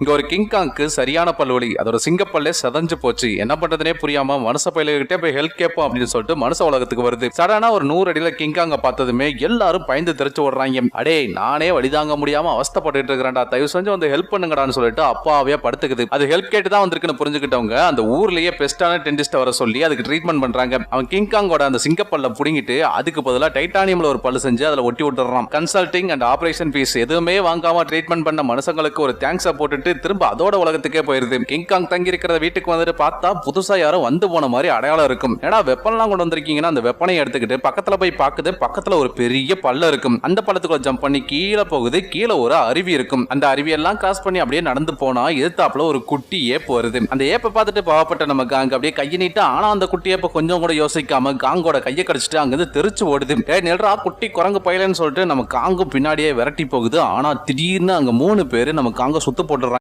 இங்க ஒரு கிங்காங்க்கு சரியான பல்வலி அதோட சிங்கப்பல்லே சதஞ்சு போச்சு. என்ன பண்றதுனே புரியாம மனச பயிலகிட்டே போய் ஹெல்ப் கேட்போம் அப்படின்னு சொல்லிட்டு மனச உலகத்துக்கு வருது. சடனா ஒரு நூறு அடியில கிங்காங்க பார்த்ததுமே எல்லாரும் பயந்து தெரிச்சு ஓடுறாங்க. அடே நானே வழிதாங்க முடியாம அவஸ்தப்பட்டு இருக்கிறேன்டா. தயவு செஞ்சு வந்து ஹெல்ப் பண்ணுங்கடான்னு சொல்லிட்டு அப்பாவே படுத்துக்குது. அது ஹெல்ப் கேட்டு தான் வந்திருக்குன்னு புரிஞ்சுக்கிட்டவங்க அந்த ஊர்லயே பெஸ்டான டென்டிஸ்ட வர சொல்லி அதுக்கு ட்ரீட்மெண்ட் பண்றாங்க. அவன் கிங்காங்கோட அந்த சிங்கப்பல்ல புடுங்கிட்டு அதுக்கு பதிலாக டைட்டானியம்ல ஒரு பல்லு செஞ்சு அதுல ஒட்டி விட்டுறான். கன்சல்டிங் அண்ட் ஆபரேஷன் ஃபீஸ் எதுவுமே வாங்காம ட்ரீட்மெண்ட் பண்ண மனுஷங்களுக்கு ஒரு தேங்க்ஸை போட்டுட்டு திரும்ப அதோட உலகத்துக்கே போயிருது. கிங்காங் தங்கி இருக்கிற வீட்டுக்கு வந்துட்டு பார்த்தா புதுசா யாரும் வந்து போன மாதிரி அடையாளம் இருக்கும். ஏன்னா வெப்பம்லாம் கொண்டு வந்திருக்கீங்கன்னா அந்த வெப்பனை எடுத்துக்கிட்டு பக்கத்துல போய் பார்க்குது. பக்கத்துல ஒரு பெரிய பள்ளம் இருக்கும். அந்த பள்ளத்துக்குள்ள ஜம்ப் பண்ணி கீழே போகுது. கீழே ஒரு அருவி இருக்கும். அந்த அருவியெல்லாம் கிராஸ் பண்ணி அப்படியே நடந்து போனா எதிர்த்தாப்புல ஒரு குட்டி ஏப்பு வருது அந்த ஏப்பை பார்த்துட்டு பாவப்பட்ட நம்ம காங்க அப்படியே கையை நீட்டு ஆனா அந்த குட்டி ஏப்ப கொஞ்சம் கூட யோசிக்காம காங்கோட கையை கடிச்சிட்டு அங்கிருந்து தெரிச்சு ஓடுது. ஏ நில்றா குட்டி குரங்கு பயிலன்னு சொல்லிட்டு நம்ம காங்கும் பின்னாடியே விரட்டி போகுது. ஆனா திடீர்னு அங்க மூணு பேரு நம்ம காங்க சுத்து போட்டுறாங்க